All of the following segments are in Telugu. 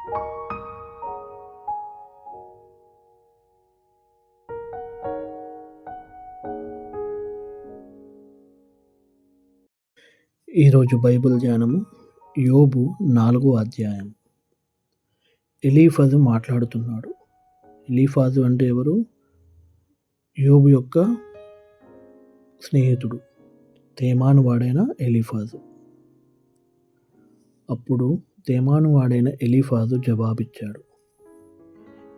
ఈరోజు బైబిల్ ధ్యానము యోబు నాలుగో అధ్యాయం. ఎలీఫాజు మాట్లాడుతున్నాడు. ఎలీఫాజు అంటే ఎవరు? యోబు యొక్క స్నేహితుడు. తేమాను వాడైన ఎలీఫాజు. అప్పుడు తేమాను వాడైన ఎలీఫాజు జవాబిచ్చాడు.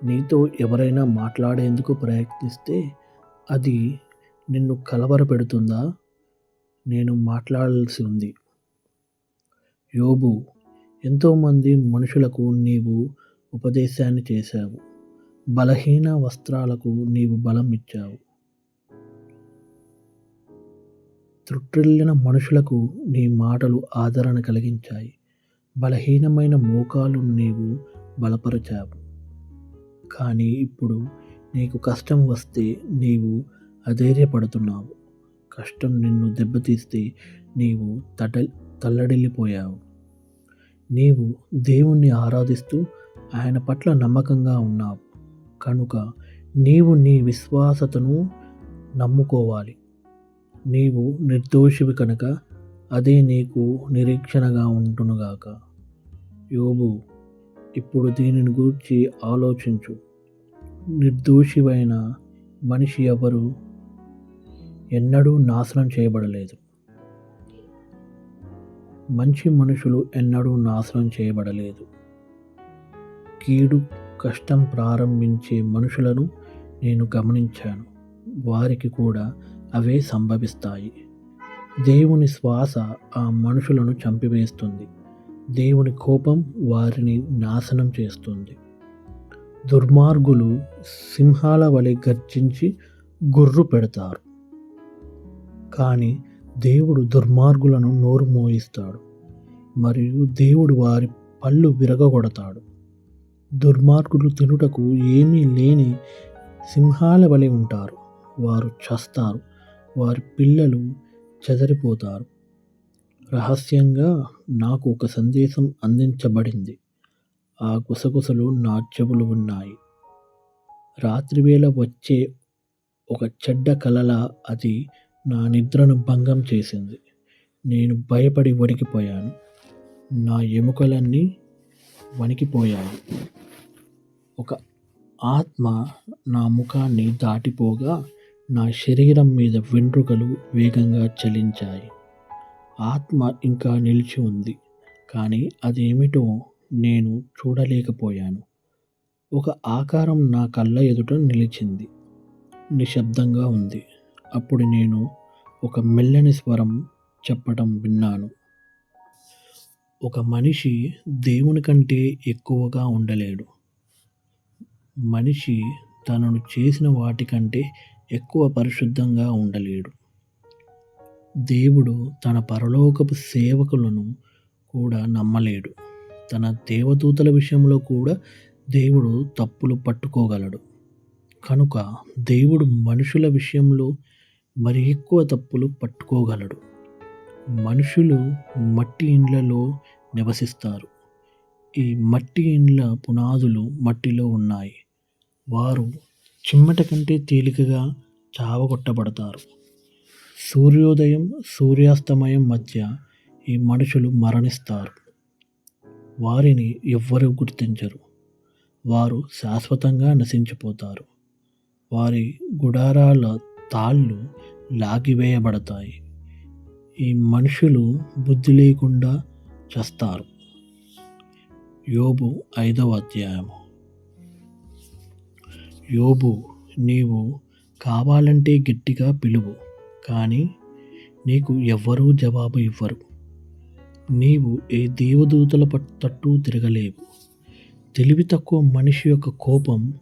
నీతో ఎవరైనా మాట్లాడేందుకు ప్రయత్నిస్తే అది నిన్ను కలవరపెడుతుందా? నేను మాట్లాడాల్సి ఉంది. యోబు ఎంతోమంది మనుషులకు నీవు ఉపదేశాన్ని చేశావు. బలహీన వస్త్రాలకు నీవు బలం ఇచ్చావు. త్రుట్టిల్లిన మనుషులకు నీ మాటలు ఆదరణ కలిగించాయి. బలహీనమైన మోకాలు నీవు బలపరచావు. కానీ ఇప్పుడు నీకు కష్టం వస్తే నీవు అధైర్యపడుతున్నావు. కష్టం నిన్ను దెబ్బతీస్తే నీవు తట తల్లడిల్లిపోయావు. నీవు దేవుణ్ణి ఆరాధిస్తూ ఆయన పట్ల నమ్మకంగా ఉన్నావు. కనుక నీవు నీ విశ్వాసతను నమ్ముకోవాలి. నీవు నిర్దోషివి కనుక అదే నీకు నిరీక్షణగా ఉంటునుగాక. యోబు ఇప్పుడు దీనిని గూర్చి ఆలోచించు. నిర్దోషివైన మనిషి ఎవరు? ఎన్నడూ నాశనం చేయబడలేదు. మంచి మనుషులు ఎన్నడూ నాశనం చేయబడలేదు. కీడు కష్టం ప్రారంభించే మనుషులను నేను గమనించాను. వారికి కూడా అవే సంభవిస్తాయి. దేవుని శ్వాస ఆ మనుషులను చంపివేస్తుంది. దేవుని కోపం వారిని నాశనం చేస్తుంది. దుర్మార్గులు సింహాల వలె గర్జించి గుర్రు పెడతారు. కానీ దేవుడు దుర్మార్గులను నోరు మోయిస్తాడు. మరియు దేవుడు వారి పళ్ళు విరగగొడతాడు. దుర్మార్గులు తినుటకు ఏమీ లేని సింహాల వలె ఉంటారు. వారు చస్తారు. వారి పిల్లలు చెదరిపోతారు. రహస్యంగా నాకు ఒక సందేశం అందించబడింది. ఆ గుసగుసలు నా చెవులు ఉన్నాయి. రాత్రివేళ వచ్చే ఒక చెడ్డ కలల అది నా నిద్రను భంగం చేసింది. నేను భయపడి వణికిపోయాను. నా ఎముకలన్నీ వణికిపోయాయి. ఒక ఆత్మ నా ముఖాన్ని దాటిపోగా నా శరీరం మీద వెంట్రుకలు వేగంగా చలించాయి. ఆత్మ ఇంకా నిలిచి ఉంది. కానీ అదేమిటో నేను చూడలేకపోయాను. ఒక ఆకారం నా కళ్ళ ఎదుట నిలిచింది. నిశ్శబ్దంగా ఉంది. అప్పుడు నేను ఒక మెల్లని స్వరం చెప్పటం విన్నాను. ఒక మనిషి దేవుని కంటే ఎక్కువగా ఉండలేడు. మనిషి తనను చేసిన వాటికంటే ఎక్కువ పరిశుద్ధంగా ఉండలేడు. దేవుడు తన పరలోకపు సేవకులను కూడా నమ్మలేడు. తన దేవదూతల విషయంలో కూడా దేవుడు తప్పులు పట్టుకోగలడు. కనుక దేవుడు మనుషుల విషయంలో మరి ఎక్కువ తప్పులు పట్టుకోగలడు. మనుషులు మట్టి ఇండ్లలో నివసిస్తారు. ఈ మట్టి ఇండ్ల పునాదులు మట్టిలో ఉన్నాయి. వారు చిమ్మట కంటే తేలికగా చావగొట్టబడతారు. సూర్యోదయం సూర్యాస్తమయం మధ్య ఈ మనుషులు మరణిస్తారు. వారిని ఎవ్వరూ గుర్తించరు. వారు శాశ్వతంగా నశించిపోతారు. వారి గుడారాల తాళ్ళు లాగివేయబడతాయి. ఈ మనుషులు బుద్ధి లేకుండా చస్తారు. యోబు ఐదవ అధ్యాయము. యోబు నీవు కావాలంటే గట్టిగా పిలువు కానీ నీకు ఎవ్వరూ జవాబు ఇవ్వరు. నీవు ఏ దేవదూతల తట్టు తిరగలేవు. తెలివి తక్కువ మనిషి యొక్క కోపం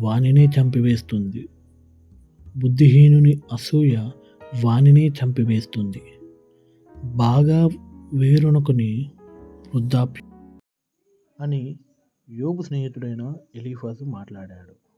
వానినే చంపివేస్తుంది. బుద్ధిహీనుని అసూయ వానినే చంపివేస్తుంది. బాగా వేరొనకుని వృద్ధాప్యం అని యోగు స్నేహితుడైన ఎలీఫాజు మాట్లాడాడు.